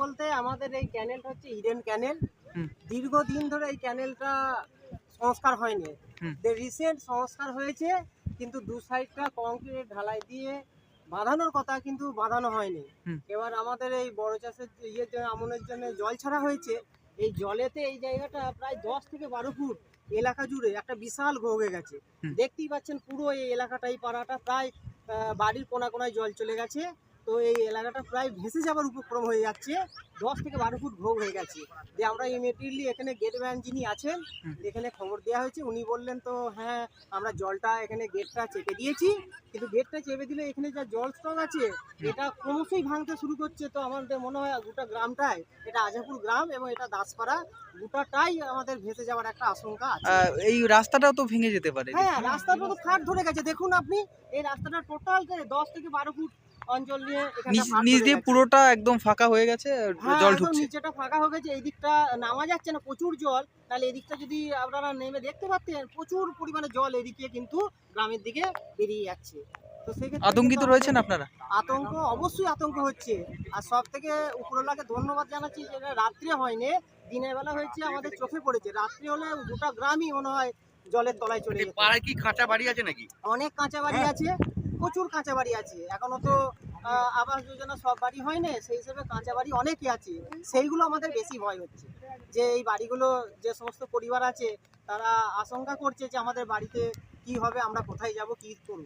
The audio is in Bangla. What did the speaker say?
বলতে আমাদের এই ক্যানেলটা হচ্ছে ইডেন ক্যানেল দীর্ঘদিন ধরে এই ক্যানেলটা সংস্কার হয়নি। রিসেন্ট সংস্কার হয়েছে কিন্তু দু সাইডটা কংক্রিট ঢালাই দিয়ে বাঁধানোর কথা কিন্তু বাঁধানো হয়নি। এবার আমাদের এই বড় চাষের ইয়ে আমনের জন্য জল ছাড়া হয়েছে এই জলেতে এই জায়গাটা প্রায় দশ থেকে বারো ফুট এলাকা জুড়ে একটা বিশাল ভোগে গেছে। দেখতেই পাচ্ছেন পুরো এই এলাকাটা এই পাড়াটা প্রায় বাড়ির কোনা কোনায় জল চলে গেছে। তো এই এলাকাটা প্রায় ভেসে যাবার উপক্রম হয়ে যাচ্ছে। দশ থেকে বারো ফুট ভোগ হয়ে গেছে। যে আমরা ইমিডিয়েটলি এখানে গেটম্যান যিনি আছেন এখানে খবর দেওয়া হয়েছে। উনি বললেন তো হ্যাঁ আমরা জলটা এখানে গেটটা চেপে দিয়েছি। কিন্তু গেটটা চেপে দিলে এখানে যা জল স্ট্রং আছে এটা ক্রমশই ভাঙতে শুরু করছে। তো আমাদের মনে হয় গোটা গ্রামটাই এটা আজাপুর গ্রাম এবং এটা দাসপাড়া গোটাটাই আমাদের ভেসে যাওয়ার একটা আশঙ্কা আছে। এই রাস্তাটাও তো ভেঙে যেতে পারে। হ্যাঁ রাস্তাটা তো ফাট ধরে গেছে। দেখুন আপনি এই রাস্তাটা টোটাল দশ থেকে বারো ফুট অঞ্চল নিয়ে এখানে নিচ দিয়ে পুরোটা একদম ফাঁকা হয়ে গেছে জল ঢুকছে। নিচেটা ফাঁকা হয়ে গেছে এই দিকটা নামা যাচ্ছে না প্রচুর জল। তাহলে এদিকটা যদি আপনারা নেমে দেখতে পাচ্ছেন প্রচুর পরিমাণে জল এদিকে কিন্তু গ্রামের দিকে বেরিয়ে যাচ্ছে। তো সেক্ষেত্রে আতঙ্কিত রয়েছেন আপনারা? আতঙ্ক অবশ্যই আতঙ্ক হচ্ছে। আর সব থেকে উপরওয়ালাকে ধন্যবাদ জানাচ্ছি যে এটা রাত্রে হয়নি দিনের বেলা হয়েছে আমাদের চোখে পড়েছে। রাত্রে হলে গোটা গ্রামই মনে হয় জলের তলায় চলে পাড়ায় কি কাঁচা বাড়ি আছে নাকি? অনেক কাঁচা বাড়ি আছে। প্রচুর কাঁচা বাড়ি আছে। এখনও তো আবাস যোজনা সব বাড়ি হয়নি, সেই হিসেবে কাঁচা বাড়ি অনেকই আছে। সেইগুলো আমাদের বেশি ভয় হচ্ছে। যে এই বাড়িগুলো যে সমস্ত পরিবার আছে, তারা আশঙ্কা করছে যে আমাদের বাড়িতে কি হবে, আমরা কোথায় যাব, কি করব।